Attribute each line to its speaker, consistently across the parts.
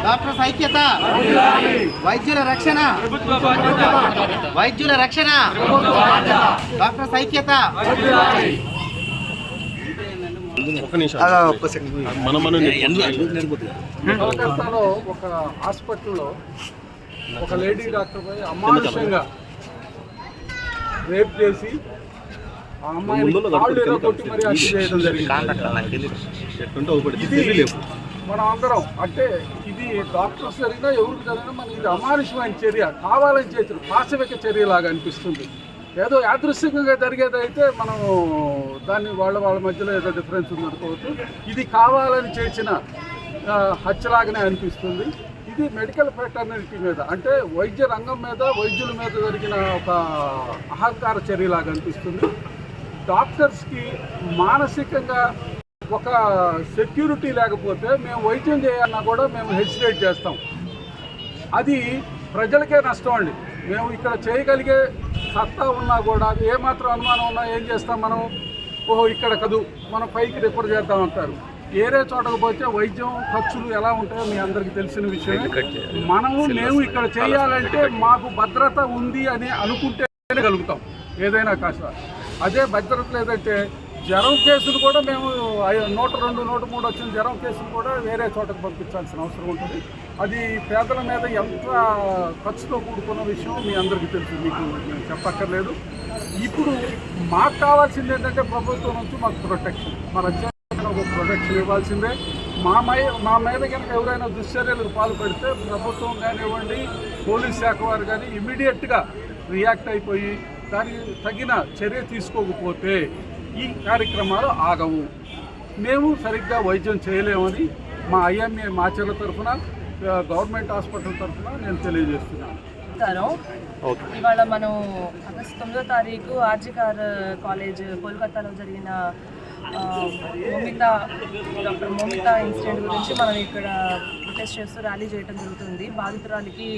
Speaker 1: Doctors ఐక్యత వైద్యుల రక్షణ వైద్యుల రక్షణ డాక్టర్స్ ఐక్యత
Speaker 2: కలకత్తాలో ఒక హాస్పిటల్లో ఒక లేడీ డాక్టర్ పై అమానుషంగా రేప్ చేసి ఆ అమ్మాయిని కాళ్ళు ఎరగొట్టి మరి హత్య చేయడం జరిగింది.
Speaker 3: ఎట్టుంటే ఒకటి
Speaker 2: ఇది మనం అందరం. అంటే ఇది డాక్టర్స్ జరిగినా ఎవరికి జరిగినా మన ఇది అమానుషమైన చర్య. కావాలని చేసిన పాశవిక చర్యలాగా అనిపిస్తుంది. ఏదో యాదృశ్యంగా జరిగేదైతే మనం దాన్ని వాళ్ళ వాళ్ళ మధ్యలో ఏదో డిఫరెన్స్ ఉందనుకోవచ్చు ఇది కావాలని చేసిన హత్యలాగానే అనిపిస్తుంది. ఇది మెడికల్ ఫ్రెటర్నిటీ మీద అంటే వైద్య రంగం మీద వైద్యుల మీద జరిగిన ఒక అహంకార చర్యలాగా అనిపిస్తుంది. డాక్టర్స్కి మానసికంగా ఒక సెక్యూరిటీ లేకపోతే మేము వైద్యం చేయాలన్నా కూడా మేము హెసిటేట్ చేస్తాం. అది ప్రజలకే నష్టం అండి. మేము ఇక్కడ చేయగలిగే సత్తా ఉన్నా కూడా ఏమాత్రం అనుమానం ఉన్నా ఏం చేస్తాం మనం? ఓహో ఇక్కడ కదూ మనం పైకి రిఫర్ చేద్దాం అంటారు. ఏరే చోటకు పోతే వైద్యం ఖర్చులు ఎలా ఉంటాయో మీ అందరికీ తెలిసిన విషయమే. మనము మేము ఇక్కడ చేయాలంటే మాకు భద్రత ఉంది అని అనుకుంటే కలుగుతాం. ఏదైనా కాస్త. అదే భద్రత లేదంటే జ్వరం కేసులు కూడా మేము ఐ- నూట రెండు నూట మూడు వచ్చిన జ్వరం కేసులు కూడా వేరే చోటకు పంపించాల్సిన అవసరం ఉంటుంది. అది పేదల మీద ఎంత ఖర్చుతో కూడుకున్న విషయం మీ అందరికీ తెలుసు మీకు నేను చెప్పక్కర్లేదు. ఇప్పుడు మాకు కావాల్సింది ఏంటంటే ప్రభుత్వం నుంచి మాకు ప్రొటెక్షన్ మా రచయిత ఒక ప్రొటెక్షన్ ఇవ్వాల్సిందే. మా మై మా మీద కనుక ఎవరైనా దుశ్చర్యలకు పాల్పడితే ప్రభుత్వం కానివ్వండి పోలీస్ శాఖ వారు కానీ ఇమీడియట్గా రియాక్ట్ అయిపోయి దానికి తగిన చర్య తీసుకోకపోతే ఈ కార్యక్రమాలు ఆగవు. మేము సరిగ్గా వైద్యం చేయలేమని మా ఐఎంఏ మాచర్ల తరఫున గవర్నమెంట్ హాస్పిటల్ తరఫున నేను తెలియజేస్తున్నాను.
Speaker 4: ఇవాళ మనం ఆగస్టు తొమ్మిదో తారీఖు ఆర్జికార్ కాలేజ్ కోల్కతాలో జరిగిన మోమితా డాక్టర్ మోమితా ఇన్సిడెంట్ గురించి మనం ఇక్కడ ప్రొటెస్ట్ చేస్తూ ర్యాలీ చేయడం జరుగుతుంది. బాధితురాలికి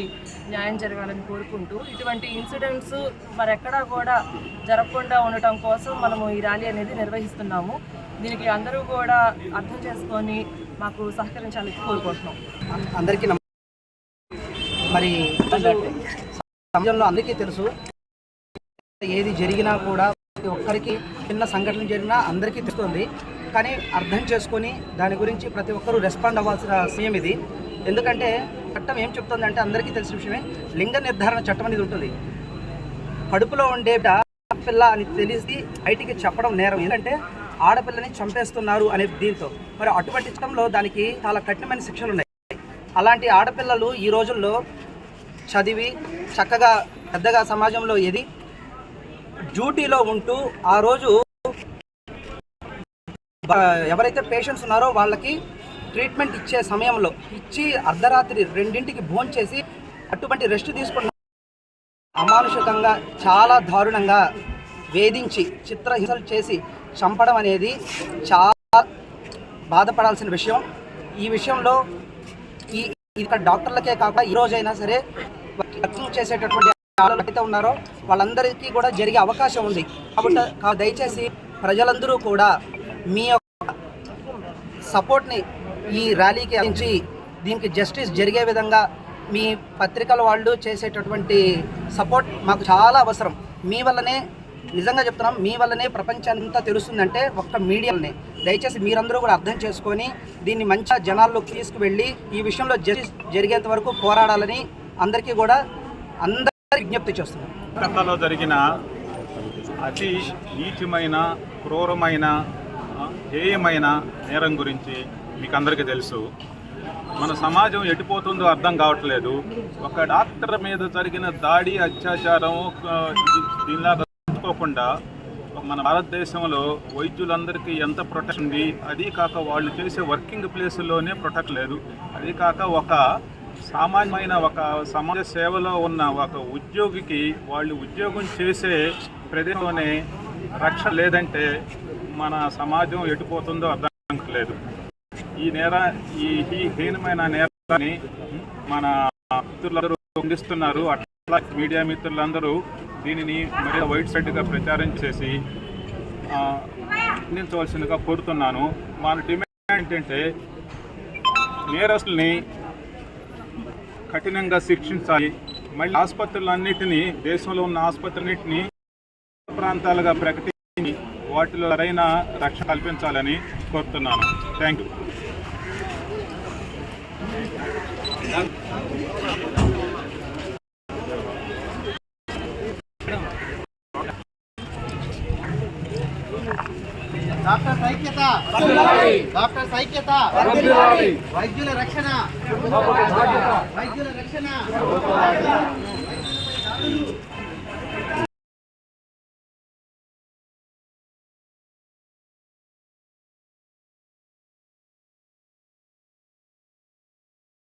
Speaker 4: న్యాయం జరగాలని కోరుకుంటూ ఇటువంటి ఇన్సిడెంట్స్ మరెక్కడా కూడా జరగకుండా ఉండటం కోసం మనము ఈ ర్యాలీ అనేది నిర్వహిస్తున్నాము. దీనికి అందరూ కూడా అర్థం చేసుకొని మాకు సహకరించాలని కోరుకుంటున్నాం.
Speaker 5: అందరికీ మరి సమాజంలో అందరికీ తెలుసు. ఏది జరిగినా కూడా ప్రతి ఒక్కరికి చిన్న సంఘటన జరిగినా అందరికీ తెలుస్తుంది. కానీ అర్థం చేసుకొని దాని గురించి ప్రతి ఒక్కరూ రెస్పాండ్ అవ్వాల్సిన సీఎం ఇది. ఎందుకంటే చట్టం ఏం చెప్తుందంటే అందరికీ తెలిసిన విషయమే. లింగ నిర్ధారణ చట్టం అనేది ఉంటుంది. కడుపులో ఉండే పిల్ల ఆడపిల్ల అని తెలిసి బయటికి చెప్పడం నేరం. ఎందుకంటే ఆడపిల్లని చంపేస్తున్నారు అనే దీంతో. మరి అటువంటి చట్టంలో దానికి చాలా కఠినమైన శిక్షలు ఉన్నాయి. అలాంటి ఆడపిల్లలు ఈ రోజుల్లో చదివి చక్కగా పెద్దగా సమాజంలో ఎది డ్యూటీలో ఉంటూ ఆ రోజు ఎవరైతే పేషెంట్స్ ఉన్నారో వాళ్ళకి ట్రీట్మెంట్ ఇచ్చే సమయంలో ఇచ్చి అర్ధరాత్రి రెండింటికి భోన్ చేసి అటువంటి రెస్ట్ తీసుకున్న అమానుషికంగా చాలా దారుణంగా వేధించి చిత్రహింసలు చేసి చంపడం అనేది చాలా బాధపడాల్సిన విషయం. ఈ విషయంలో ఈ ఇక్కడ డాక్టర్లకే కాకుండా ఈ రోజైనా సరే వర్కింగ్ చేసేటటువంటి వాళ్ళు ఎవరైతే ఉన్నారో వాళ్ళందరికీ కూడా జరిగే అవకాశం ఉంది. కాబట్టి కా- దయచేసి ప్రజలందరూ కూడా మీ యొక్క సపోర్ట్ని ఈ ర్యాలీకి అందించి దీనికి జస్టిస్ జరిగే విధంగా మీ పత్రికల వాళ్ళు చేసేటటువంటి సపోర్ట్ మాకు చాలా అవసరం. మీ వల్లనే నిజంగా చెప్తున్నాం మీ వల్లనే ప్రపంచానంతా తెలుస్తుందంటే ఒక్క మీడియానే దయచేసి మీరందరూ కూడా అర్థం చేసుకొని దీన్ని మంచిగా జనాల్లోకి తీసుకువెళ్ళి ఈ విషయంలో జస్టిస్ జరిగేంత వరకు పోరాడాలని అందరికీ కూడా అందరి విజ్ఞప్తి చేస్తున్నాం.
Speaker 6: కథలో జరిగిన అతి నీచమైన క్రూరమైన హేయమైన నేరం గురించి మీకు అందరికీ తెలుసు. మన సమాజం ఎటుపోతుందో అర్థం కావట్లేదు. ఒక డాక్టర్ మీద జరిగిన దాడి అత్యాచారం ఆ, ఇది- దీనిలాగా మన భారతదేశంలో వైద్యులందరికీ ఎంత ప్రొటెక్ట్ ఉంది అది కాక వాళ్ళు చేసే వర్కింగ్ ప్లేసుల్లోనే ప్రొటెక్ట్ లేదు. అది కాక ఒక సామాన్యమైన ఒక సమాజ సేవలో ఉన్న ఒక ఉద్యోగికి వాళ్ళు ఉద్యోగం చేసే ప్రదేశంలోనే రక్షణ లేదంటే మన సమాజం ఎటుపోతుందో అర్థం లేదు ఈ నేర ఈ హీనమైన నేరాన్ని మన మిత్రులందరూ ఖండిస్తున్నారు. అట్లా మీడియా మిత్రులందరూ దీనిని మరి వైట్ సైడ్గా ప్రచారం చేసి ఖండించవలసిందిగా కోరుతున్నాను. మన డిమాండ్ ఏంటంటే నేరస్తుల్ని కఠినంగా శిక్షించాలి. మళ్ళీ ఆసుపత్రులన్నిటినీ దేశంలో ఉన్న ఆసుపత్రులన్నింటినీ ప్రాంతాలుగా ప్రకటించి వాటిలో సరైన రక్షణ కల్పించాలని కోరుతున్నాను. థ్యాంక్ యూ
Speaker 1: డాక్టర్ ఐక్యత వైద్యుల రక్షణ. వైద్యుల రక్షణ.